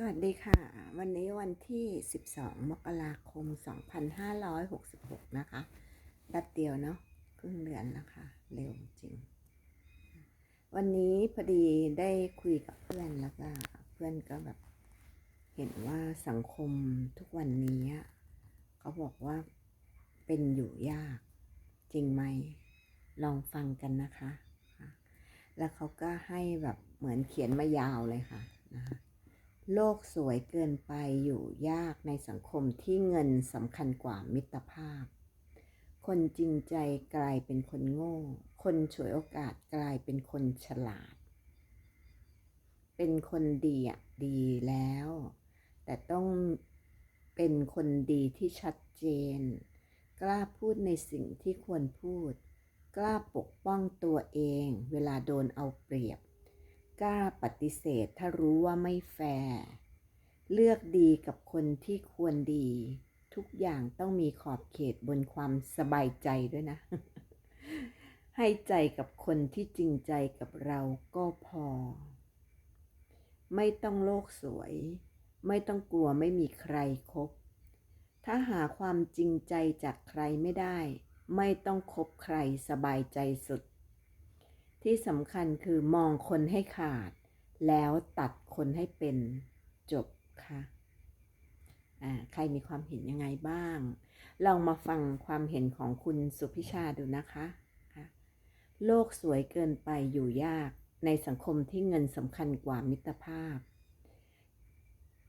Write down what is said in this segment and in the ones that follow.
สวัสดีค่ะ วันนี้วันที่ 12 มกราคม 2566 นะคะแป๊บเดียวเนาะครึ่งเดือนนะคะ เร็วจริง วันนี้พอดีได้คุยกับเพื่อนแล้วก็เพื่อนก็แบบเห็นว่าสังคมทุกวันนี้ เขาบอกว่าเป็นอยู่ยาก จริงไหม ลองฟังกันนะคะ แล้วเขาก็ให้แบบเหมือนเขียนมายาวเลยค่ะนะคะ โลกสวยเกินไปอยู่ยากในสังคมที่เงินสำคัญกว่ามิตรภาพ คนจริงใจกลายเป็นคนโง่ คนฉวยโอกาสกลายเป็นคนฉลาด เป็นคนดีอะดีแล้ว แต่ต้องเป็นคนดีที่ชัดเจน กล้าพูดในสิ่งที่ควรพูด กล้าปกป้องตัวเอง เวลาโดนเอาเปรียบ กล้าปฏิเสธถ้ารู้ว่าไม่แฟร์เลือกดีกับคนที่ควรดี ทุกอย่างต้องมีขอบเขตบนความสบายใจด้วยนะ ให้ใจกับคนที่จริงใจกับเราก็พอ ไม่ต้องโลกสวย ไม่ต้องกลัวไม่มีใครครบถ้าหาความจริงใจจากใครไม่ได้ ไม่ต้องคบใครสบายใจสุด ที่สำคัญคือมองคนให้ขาด แล้วตัดคนให้เป็นจบค่ะอ่าใครมีความเห็นยังไงบ้าง ลองมาฟังความเห็นของคุณสุพิชาดูนะคะะโลกสวยเกินไปอยู่ยากในสังคมที่เงินสำคัญกว่ามิตรภาพ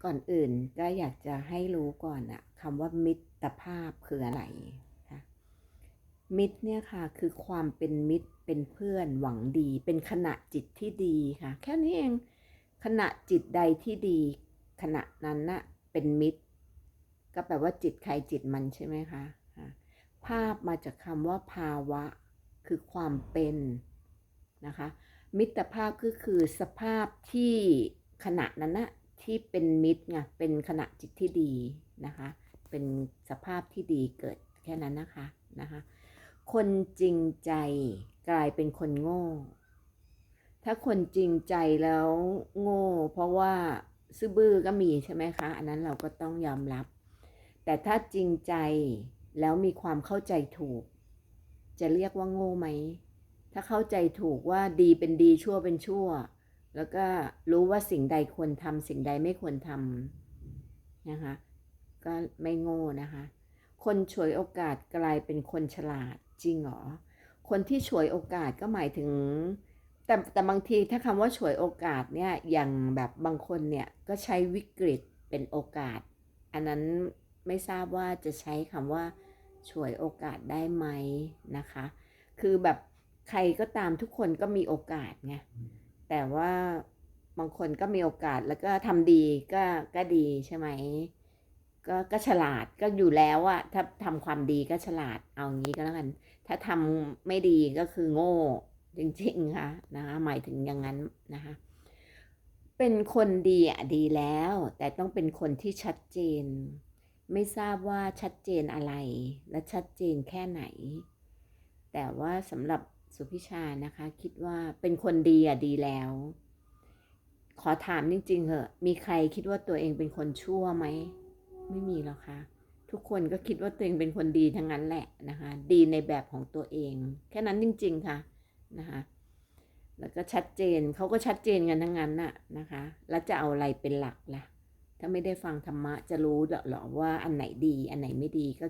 ก่อนอื่นก็อยากจะให้รู้ก่อนอะคำว่ามิตรภาพคืออะไร มิตรเนี่ยค่ะคือความเป็นมิตรเป็นเพื่อนหวังดี เป็นขณะจิตที่ดีค่ะ แค่นี้เองขณะจิตใดที่ดี ขณะนั้นน่ะเป็นมิตร ก็แปลว่าจิตใครจิตมันใช่ไหมคะอะภาพมาจากคำว่าภาวะ คือความเป็นนะคะ มิตรภาพก็คือสภาพที่ขณะนั้นนะที่เป็นมิตรไงเป็นขณะจิตที่ดีนะคะ เป็นสภาพที่ดีเกิดแค่นั้นนะคะนะคะ คนจริงใจกลายเป็นคนโง่ ถ้าคนจริงใจแล้วโง่ เพราะว่าซื่อบื้อก็มีใช่ไหมคะ อันนั้นเราก็ต้องยอมรับ แต่ถ้าจริงใจแล้วมีความเข้าใจถูก จะเรียกว่าโง่ไหม ถ้าเข้าใจถูกว่าดีเป็นดีชั่วเป็นชั่ว แล้วก็รู้ว่าสิ่งใดควรทำสิ่งใดไม่ควรทำนะคะ ก็ไม่โง่นะคะ คนฉวยโอกาสกลายเป็นคนฉลาด จริงเหรอ คนที่ฉวยโอกาสก็หมายถึง แต่แต่บางทีถ้าคำว่าฉวยโอกาสเนี่ยอย่างแบบบางคนเนี่ยก็ใช้วิกฤตเป็นโอกาส อันนั้นไม่ทราบว่าจะใช้คำว่าฉวยโอกาสได้ไหมนะคะ คือแบบใครก็ตามทุกคนก็มีโอกาสไงแต่ว่าบางคนก็มีโอกาสแล้วก็ทำดีก็ก็ดีใช่ไหม ก็ก็ฉลาดก็อยู่แล้วอะถ้าทำความดีก็ฉลาดเอางี้ก็แล้วกัน ถ้าทำไม่ดีก็คือโง่ จริงๆค่ะนะคะหมายถึงอย่างนั้นนะคะเป็นคนดีอะดีแล้ว แต่ต้องเป็นคนที่ชัดเจน ไม่ทราบว่าชัดเจนอะไร และชัดเจนแค่ไหน แต่ว่าสำหรับสุพิชานะคะคิดว่าเป็นคนดีอะดีแล้ว ขอถามจริงๆเหอะ มีใครคิดว่าตัวเองเป็นคนชั่วไหม ไม่มีหรอกค่ะ ทุกคนก็คิดว่าตัวเองเป็นคนดีทั้งนั้นแหละนะคะ ดีในแบบของตัวเอง แค่นั้นจริง ๆค่ะนะคะ แล้วก็ชัดเจนเขาก็ชัดเจนกันทั้งนั้นน่ะนะคะ แล้วจะเอาอะไรเป็นหลักล่ะ ถ้าไม่ได้ฟังธรรมะจะรู้หรอว่าอันไหนดี อันไหนไม่ดีก็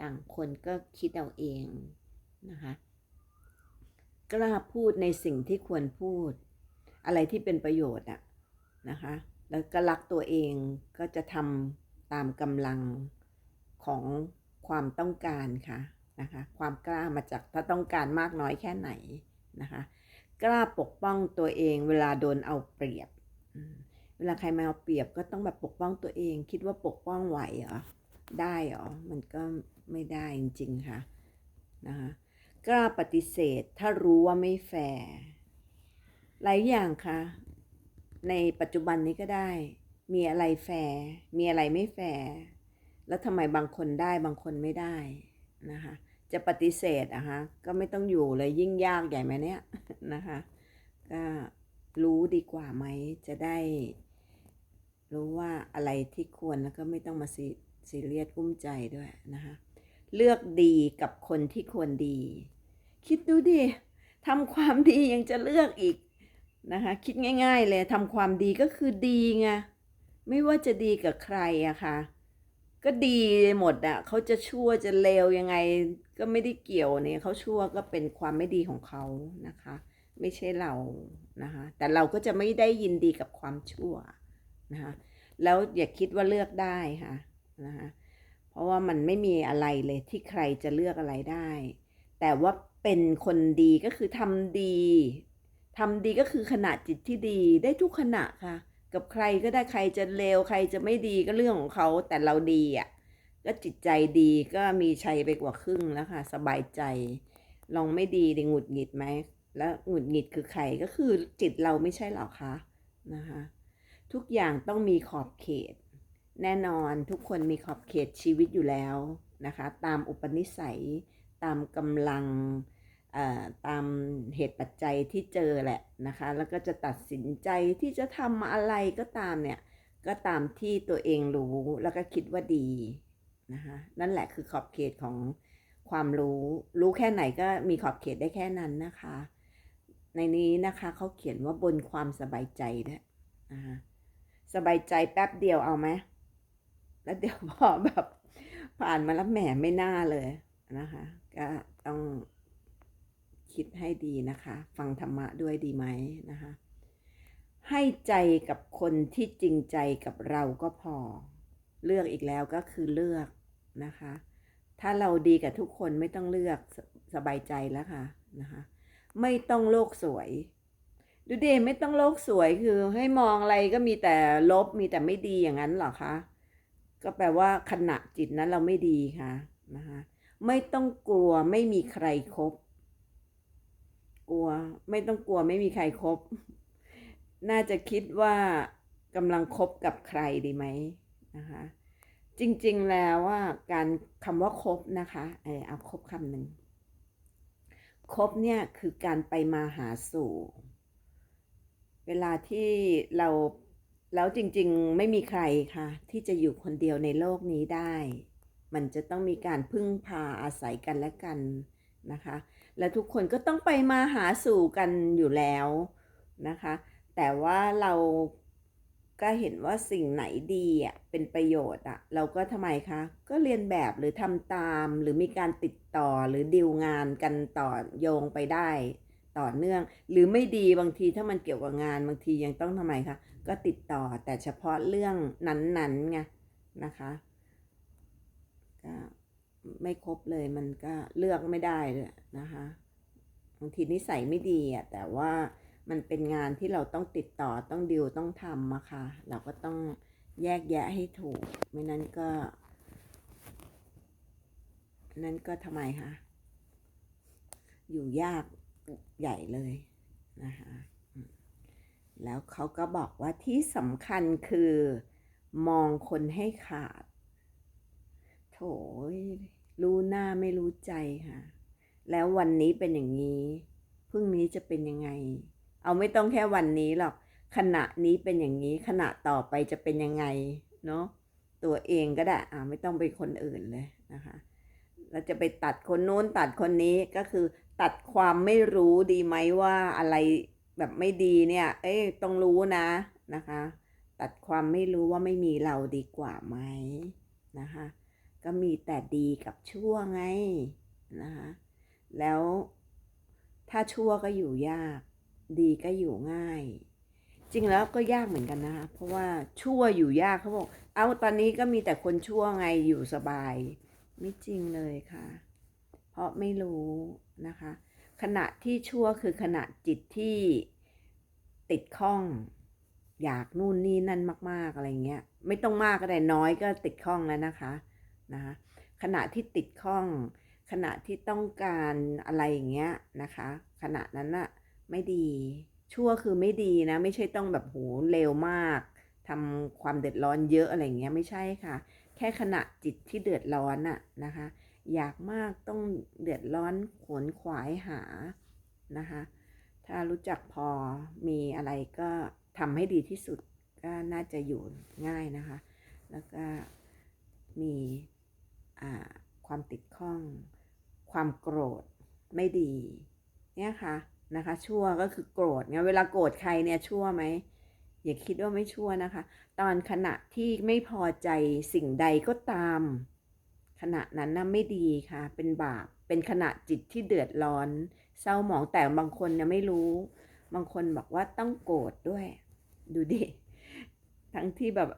ต่างคนก็คิดเอาเองนะคะกล้าพูดในสิ่งที่ควรพูด อะไรที่เป็นประโยชน์อะนะคะ แล้วก็รักตัวเองก็จะทำ ตามกำลังของความต้องการค่ะนะคะความกล้ามาจากถ้าต้องการมากน้อยแค่ไหนนะคะกล้าปกป้องตัวเองเวลาโดนเอาเปรียบ เวลาใครมาเอาเปรียบก็ต้องแบบปกป้องตัวเอง คิดว่าปกป้องไหวเหรอได้เหรอมันก็ไม่ได้จริงๆค่ะนะคะกล้าปฏิเสธถ้ารู้ว่าไม่แฟร์หลายอย่างค่ะ ในปัจจุบันนี้ก็ได้ มีอะไรแฟร์มีอะไรไม่แฟร์แล้วทำไมบางคนได้บางคนไม่ได้นะคะจะปฏิเสธอะฮะก็ไม่ต้องอยู่เลยยิ่งยากใหญ่ไหมเนี่ยนะคะก็รู้ดีกว่าไหมจะได้ รู้ว่าอะไรที่ควรแล้วก็ไม่ต้องมาซีซีเรียสกุ้มใจด้วยนะคะเลือกดีกับคนที่ควรดี คิดดูดิทำความดียังจะเลือกอีกนะคะคิดง่าย ๆ เลยทำความดีก็คือดีไง ไม่ว่าจะดีกับใครอะค่ะ ก็ดีหมดอะเขาจะชั่วจะเลวยังไง ก็ไม่ได้เกี่ยวเนี่ยเขาชั่วก็เป็นความไม่ดีของเขานะคะ ไม่ใช่เรานะคะ แต่เราก็จะไม่ได้ยินดีกับความชั่วนะคะแล้วอย่าคิดว่าเลือกได้ค่ะนะคะเพราะว่ามันไม่มีอะไรเลยที่ใครจะเลือกอะไรได้ แต่ว่าเป็นคนดีก็คือทำดีทำดีก็คือขณะจิตที่ดีได้ทุกขณะค่ะ กับใครก็ได้ใครจะเลวใครจะไม่ดีก็เรื่องของเขาแต่เราดีอะก็จิตใจดีก็มีชัยไปกว่าครึ่งแล้วค่ะ สบายใจ ลองไม่ดีดิหงุดหงิดไหม แล้วหงุดหงิดคือใครก็คือจิตเราไม่ใช่หรอคะนะคะ ทุกอย่างต้องมีขอบเขต แน่นอนทุกคนมีขอบเขตชีวิตอยู่แล้วนะคะ ตามอุปนิสัย ตามกำลัง ตามเหตุปัจจัยที่เจอแหละนะคะ แล้วก็จะตัดสินใจที่จะทำอะไรก็ตามเนี่ย ก็ตามที่ตัวเองรู้แล้วก็คิดว่าดีนะคะนั่นแหละคือขอบเขตของความรู้รู้แค่ไหนก็มีขอบเขตได้แค่นั้นนะคะ ในนี้นะคะเขาเขียนว่าบนความสบายใจด้วยนะคะสบายใจแป๊บเดียวเอาไหมแล้วเดี๋ยวพอแบบผ่านมาแล้วแหมไม่น่าเลยนะคะ ก็ต้อง คิดให้ดีนะคะ ฟังธรรมะด้วยดีไหมนะคะ ให้ใจกับคนที่จริงใจกับเราก็พอ เลือกอีกแล้วก็คือเลือกนะคะ ถ้าเราดีกับทุกคนไม่ต้องเลือกสสบายใจแล้วค่ะนะคะ ไม่ต้องโลกสวย ดูดิไม่ต้องโลกสวยคือให้มองอะไรก็มีแต่ลบมีแต่ไม่ดีอย่างนั้นหรอคะก็แปลว่าขณะจิตนั้นเราไม่ดีค่ะนะคะไม่ต้องกลัวไม่มีใครครบ กลัว ไม่ต้องกลัวไม่มีใครครบ น่าจะคิดว่ากำลังคบกับใครดีไหมนะคะ จริงๆแล้วว่าการคำว่าคบนะคะเออเอาคบคำหนึ่งคบเนี่ยคือการไปมาหาสู่ เวลาที่เราแล้วจริงๆไม่มีใครค่ะ ที่จะอยู่คนเดียวในโลกนี้ได้ มันจะต้องมีการพึ่งพาอาศัยกันและกันนะคะ และทุกคนก็ต้องไปมาหาสู่กันอยู่แล้วนะคะ แต่ว่าเราก็เห็นว่าสิ่งไหนดีอะเป็นประโยชน์อะเราก็ทำไมคะ ก็เรียนแบบหรือทำตามหรือมีการติดต่อหรือดีลงานกันต่อโยงไปได้ต่อเนื่อง หรือไม่ดีบางทีถ้ามันเกี่ยวกับงานบางทียังต้องทำไมคะก็ติดต่อแต่เฉพาะเรื่องนั้นๆไงนะคะก็ ไม่ครบเลยมันก็เลือกไม่ได้เลยนะคะบางทีนิสัยไม่ดีอะแต่ว่ามันเป็นงานที่เราต้องติดต่อต้องดิวต้องทำอะค่ะ เราก็ต้องแยกแยะให้ถูก ไม่นั้นก็ นั่นก็ทำไมคะอยู่ยากใหญ่เลยนะคะแล้วเขาก็บอกว่าที่สำคัญคือ มองคนให้ขาด โถย รู้หน้าไม่รู้ใจค่ะ แล้ววันนี้เป็นอย่างนี้พรุ่งนี้จะเป็นยังไง เอาไม่ต้องแค่วันนี้หรอกขณะนี้เป็นอย่างนี้ขณะต่อไปจะเป็นยังไงเนาะตัวเองก็ได้อ่าไม่ต้องเป็นคนอื่นเลยนะคะเราจะไปตัดคนนู้นตัดคนนี้ก็คือตัดความไม่รู้ดีไหมว่าอะไรแบบไม่ดีเนี่ย เอ้ยต้องรู้นะนะคะ ตัดความไม่รู้ว่าไม่มีเราดีกว่าไหมนะคะ ก็มีแต่ดีกับชั่วไงนะคะแล้วถ้าชั่วก็อยู่ยาก ดีก็อยู่ง่าย จริงแล้วก็ยากเหมือนกันนะคะเพราะว่าชั่วอยู่ยากเขาบอกเอาตอนนี้ก็มีแต่คนชั่วไงอยู่สบาย ไม่จริงเลยค่ะ เพราะไม่รู้นะคะ ขณะที่ชั่วคือขณะจิตที่ติดข้อง อยากนู่นนี่นั่นมาก ๆอะไรเงี้ย ไม่ต้องมากก็ได้น้อยก็ติดข้องแล้วนะคะ นะคะขณะที่ติดข้อง ขณะที่ต้องการอะไรอย่างเงี้ยนะคะ ขณะนั้นน่ะไม่ดีชั่วคือไม่ดีนะ ไม่ใช่ต้องแบบโหเร็วมากทำความเดือดร้อนเยอะอะไรเงี้ยไม่ใช่ค่ะ แค่ขณะจิตที่เดือดร้อนน่ะนะคะ อยากมากต้องเดือดร้อนขวนขวายหานะคะ ถ้ารู้จักพอมีอะไรก็ทำให้ดีที่สุดก็น่าจะอยู่ง่ายนะคะ แล้วก็มี ความติดข้อง ความโกรธไม่ดี เนี่ยค่ะนะคะ ชั่วก็คือโกรธไงเวลาโกรธใครเนี่ยชั่วไหมอย่าคิดว่าไม่ชั่วนะคะ ตอนขณะที่ไม่พอใจสิ่งใดก็ตาม ขณะนั้นน่ะไม่ดีค่ะ เป็นบาปเป็นขณะจิตที่เดือดร้อน เศร้าหมองแต่บางคนเนี่ยไม่รู้ บางคนบอกว่าต้องโกรธด้วย ดูดิทั้งที่แบบ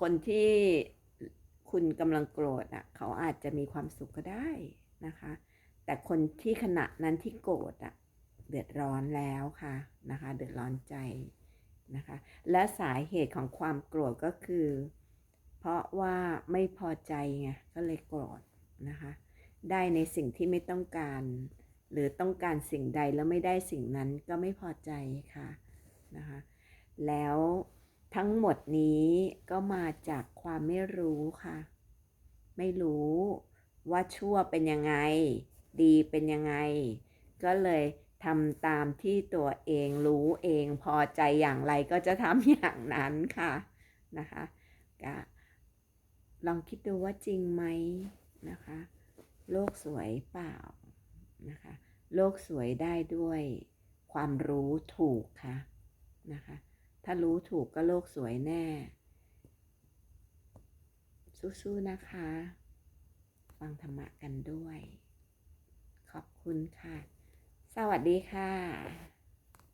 คนที่ คุณกำลังโกรธอะ เขาอาจจะมีความสุขก็ได้นะคะ แต่คนที่ขณะนั้นที่โกรธอะเดือดร้อนแล้วค่ะนะคะ เดือดร้อนใจนะคะ และสาเหตุของความโกรธก็คือ เพราะว่าไม่พอใจไงก็เลยโกรธนะคะ ได้ในสิ่งที่ไม่ต้องการ หรือต้องการสิ่งใดแล้วไม่ได้สิ่งนั้นก็ไม่พอใจค่ะนะคะ แล้ว ทั้งหมดนี้ก็มาจากความไม่รู้ค่ะ ไม่รู้ว่าชั่วเป็นยังไง ดีเป็นยังไง ก็เลยทำตามที่ตัวเองรู้เองพอใจอย่างไรก็จะทำอย่างนั้นค่ะนะคะก็ลองคิดดูว่าจริงไหมนะคะ โลกสวยเปล่านะคะ โลกสวยได้ด้วยความรู้ถูกค่ะนะคะ ถ้ารู้ถูกก็โลกสวยแน่ สู้ๆนะคะ ฟังธรรมะกันด้วย ขอบคุณค่ะ สวัสดีค่ะ